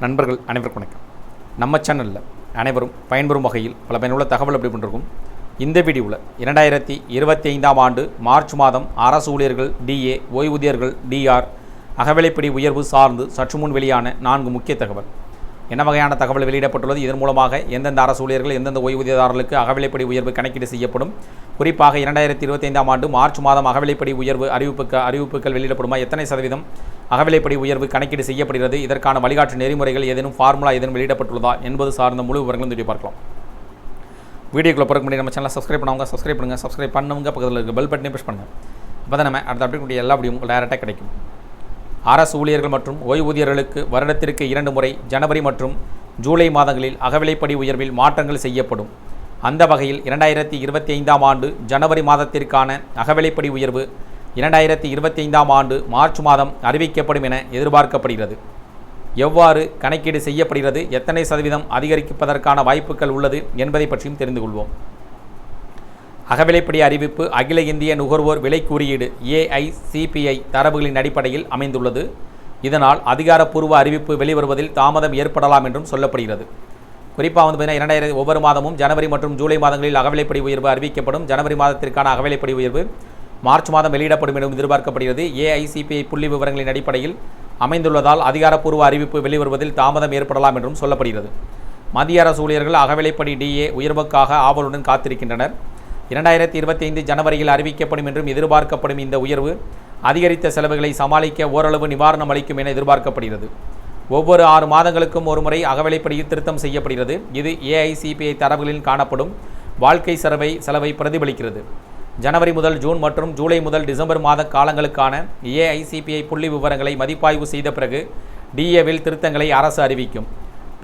நண்பர்கள் அனைவருக்கும் வணக்கம். நம்ம சேனலில் அனைவரும் பயன்பெறும் வகையில் பல பயனுள்ள தகவல் எப்படி பண்ணிருக்கும். இந்த வீடியோவில் இரண்டாயிரத்தி இருபத்தி ஐந்தாம் ஆண்டு மார்ச் மாதம் அரசு ஊழியர்கள் டிஏ ஓய்வூதியர்கள் டிஆர் அகவிலைப்படி உயர்வு சார்ந்து சற்று முன் வெளியான நான்கு முக்கிய தகவல். என்ன வகையான தகவல் வெளியிடப்பட்டுள்ளது? இதன் மூலமாக எந்தெந்த அரசு ஊழியர்கள் எந்தெந்த ஓய்வூதியதாரர்களுக்கு அகவிலைப்படி உயர்வு கணக்கீடு செய்யப்படும்? குறிப்பாக இரண்டாயிரத்தி இருபத்தைந்தாம் ஆண்டு மார்ச் மாதம் அகவிலைப்படி உயர்வு அறிவிப்புக்கு அறிவிப்புகள் வெளியிடப்படுமா? எத்தனை சதவீதம்? அகவிலைப்படி உயர்வு கணக்கீடு செய்யப்படுகிறது. இதற்கான வழிகாட்டு நெறிமுறைகள் ஏதேனும் ஃபார்முலா ஏதேனும் வெளியிடப்பட்டுள்ளதா என்பது சார்ந்த முழு விவரங்களும் தெரிய பார்க்கலாம். வீடியோக்குள்ள பிறகு முன்னாடி நம்ம சேனலை சப்ஸ்கிரைப் பண்ணவங்க சப்ஸ்கிரைப் பண்ணுங்கள் சப்ஸ்கிரைப் பண்ணவங்க பக்கத்தில் இருக்க பெல் பட்டனே ப்ரெஸ் பண்ணுங்கள் இப்போ தான் நம்ம அடுத்த அப்டேட் எல்லா அப்படியும் உங்களுக்கு டேரெக்டாக கிடைக்கும். அரசு ஊழியர்கள் மற்றும் ஓய்வூதியர்களுக்கு வருடத்திற்கு இரண்டு முறை ஜனவரி மற்றும் ஜூலை மாதங்களில் அகவிலைப்படி உயர்வில் மாற்றங்கள் செய்யப்படும். அந்த வகையில் இரண்டாயிரத்தி இருபத்தி ஐந்தாம் ஆண்டு ஜனவரி மாதத்திற்கான அகவிலைப்படி உயர்வு இரண்டாயிரத்தி இருபத்தி ஐந்தாம் ஆண்டு மார்ச் மாதம் அறிவிக்கப்படும் என எதிர்பார்க்கப்படுகிறது. எவ்வாறு கணக்கீடு செய்யப்படுகிறது எத்தனை சதவீதம் அதிகரிப்பதற்கான வாய்ப்புகள் உள்ளது என்பதை பற்றியும் தெரிந்து கொள்வோம். அகவிலைப்படி அறிவிப்பு அகில இந்திய நுகர்வோர் விலை குறியீடு ஏஐசிபிஐ தரவுகளின் அடிப்படையில் அமைந்துள்ளது. இதனால் அதிகாரப்பூர்வ அறிவிப்பு வெளிவருவதில் தாமதம் ஏற்படலாம் என்றும் சொல்லப்படுகிறது. குறிப்பாக வந்து பார்த்தீங்கன்னா இரண்டாயிரத்தி ஒவ்வொரு மாதமும் ஜனவரி மற்றும் ஜூலை மாதங்களில் அகவிலைப்படி உயர்வு அறிவிக்கப்படும். ஜனவரி மாதத்திற்கான அகவிலைப்படி உயர்வு மார்ச் மாதம் வெளியிடப்படும் எனவும் எதிர்பார்க்கப்படுகிறது. ஏஐசிபிஐ புள்ளி விவரங்களின் அடிப்படையில் அமைந்துள்ளதால் அதிகாரப்பூர்வ அறிவிப்பு வெளிவருவதில் தாமதம் ஏற்படலாம் என்றும் சொல்லப்படுகிறது. மத்திய அரசு ஊழியர்கள் அகவிலைப்படி டிஏ உயர்வுக்காக ஆவலுடன் காத்திருக்கின்றனர். இரண்டாயிரத்தி இருபத்தி ஐந்து ஜனவரியில் அறிவிக்கப்படும் என்றும் எதிர்பார்க்கப்படும் இந்த உயர்வு அதிகரித்த செலவுகளை சமாளிக்க ஓரளவு நிவாரணம் அளிக்கும் என எதிர்பார்க்கப்படுகிறது. ஒவ்வொரு ஆறு மாதங்களுக்கும் ஒருமுறை அகவிலைப்படியில் திருத்தம் செய்யப்படுகிறது. இது ஏஐசிபிஐ தரவுகளில் காணப்படும் வாழ்க்கை செலவை செலவை பிரதிபலிக்கிறது. ஜனவரி முதல் ஜூன் மற்றும் ஜூலை முதல் டிசம்பர் மாத காலங்களுக்கான ஏஐசிபிஐ புள்ளி விவரங்களை மதிப்பாய்வு செய்த பிறகு டிஏவில் திருத்தங்களை அரசு அறிவிக்கும்.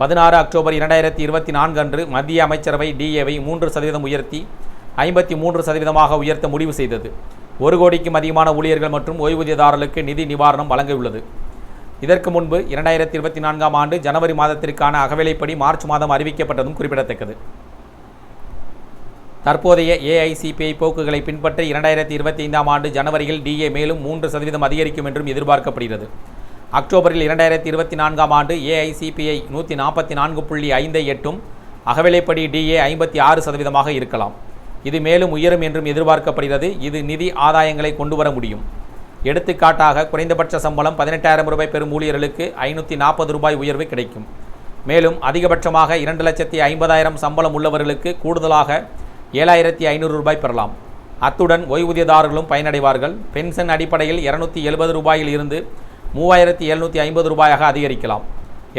பதினாறு அக்டோபர் இரண்டாயிரத்தி இருபத்தி நான்கு அன்று மத்திய அமைச்சரவை டிஏவை மூன்று சதவீதம் உயர்த்தி ஐம்பத்தி மூன்று சதவீதமாக உயர்த்த முடிவு செய்தது. ஒரு கோடிக்கும் அதிகமான ஊழியர்கள் மற்றும் ஓய்வூதியதாரர்களுக்கு நிதி நிவாரணம் வழங்கியுள்ளது இதற்கு முன்பு இரண்டாயிரத்தி இருபத்தி நான்காம் ஆண்டு ஜனவரி மாதத்திற்கான அகவிலைப்படி மார்ச் மாதம் அறிவிக்கப்பட்டதும் குறிப்பிடத்தக்கது. தற்போதைய ஏஐசிபிஐ போக்குகளை பின்பற்றி இரண்டாயிரத்தி இருபத்தி ஐந்தாம் ஆண்டு ஜனவரியில் டிஏ மேலும் மூன்று சதவீதம் அதிகரிக்கும் என்றும் எதிர்பார்க்கப்படுகிறது. அக்டோபரில் இரண்டாயிரத்தி இருபத்தி நான்காம் ஆண்டு ஏஐசிபிஐ நூற்றி நாற்பத்தி நான்கு புள்ளி ஐந்தை எட்டும் அகவிலைப்படி டிஏ ஐம்பத்தி ஆறு சதவீதமாக இருக்கலாம். இது மேலும் உயரும் என்றும் எதிர்பார்க்கப்படுகிறது. இது நிதி ஆதாயங்களை கொண்டு வர முடியும். எடுத்துக்காட்டாக குறைந்தபட்ச சம்பளம் பதினெட்டாயிரம் ரூபாய் பெறும் ஊழியர்களுக்கு ஐநூற்றி நாற்பது ரூபாய் உயர்வு கிடைக்கும். மேலும் அதிகபட்சமாக இரண்டு லட்சத்தி ஐம்பதாயிரம் சம்பளம் உள்ளவர்களுக்கு கூடுதலாக ஏழாயிரத்தி ஐநூறு ரூபாய் பெறலாம். அத்துடன் ஓய்வூதியதாரர்களும் பயனடைவார்கள். பென்ஷன் அடிப்படையில் இரநூத்தி எழுபது ரூபாயில் இருந்து மூவாயிரத்தி எழுநூற்றி ஐம்பது ரூபாயாக அதிகரிக்கலாம்.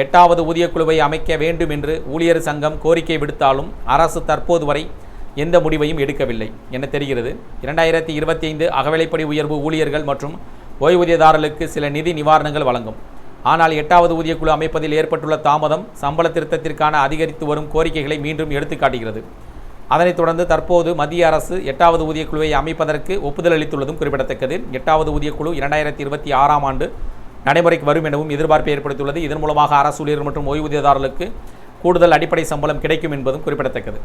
எட்டாவது ஊதியக்குழுவை அமைக்க வேண்டும் என்று ஊழியர் சங்கம் கோரிக்கை விடுத்தாலும் அரசு தற்போது வரை எந்த முடிவையும் எடுக்கவில்லை என தெரிகிறது. இரண்டாயிரத்தி இருபத்தி ஐந்து அகவிலைப்படி உயர்வு ஊழியர்கள் மற்றும் ஓய்வூதியதாரர்களுக்கு சில நிதி நிவாரணங்கள் வழங்கும். ஆனால் எட்டாவது ஊதியக்குழு அமைப்பதில் ஏற்பட்டுள்ள தாமதம் சம்பள திருத்தத்திற்கான அதிகரித்து வரும் கோரிக்கைகளை மீண்டும் எடுத்துக்காட்டுகிறது. அதனைத் தொடர்ந்து தற்போது மத்திய அரசு எட்டாவது ஊதியக்குழுவை அமைப்பதற்கு ஒப்புதல் அளித்துள்ளதும் குறிப்பிடத்தக்கது. எட்டாவது ஊதியக்குழு இரண்டாயிரத்தி இருபத்தி ஆறாம் ஆண்டு நடைமுறைக்கு வரும் எனவும் எதிர்பார்ப்பை ஏற்படுத்தியுள்ளது. இதன் மூலமாக அரசு ஊழியர்கள் மற்றும் ஓய்வூதியதாரர்களுக்கு கூடுதல் அடிப்படை சம்பளம் கிடைக்கும் என்பதும் குறிப்பிடத்தக்கது.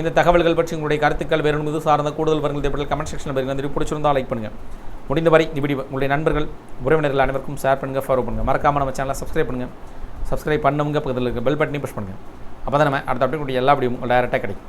இந்த தகவல்கள் பற்றி உங்களுடைய கருத்துக்கள் வேறு இது சார்ந்த கூடுதல் வருங்கள் தேவைப்பட்ட கமெண்ட் செக்ஷனில் பாருங்கள் வந்து பிடிச்சிருந்தால் லைக் பண்ணுங்கள் முடிந்தவரை இப்படி உங்களுடைய நண்பர்கள் உறவினர்கள் அனைவருக்கும் ஷேர் பண்ணுங்கள் ஃபாலோ பண்ணுங்கள் மறக்காமல் நம்ம சேனலை சப்ஸ்கிரைப் பண்ணுங்கள் சப்ஸ்கிரைப் பண்ணவங்க பக்கத்தில் இருக்க பெல் பட்டனையும் ப்ரெஸ் பண்ணுங்கள் அப்போ தான் நம்ம அடுத்த அப்டேட் எல்லா வீடியோ டேரெக்டாக கிடைக்கும்.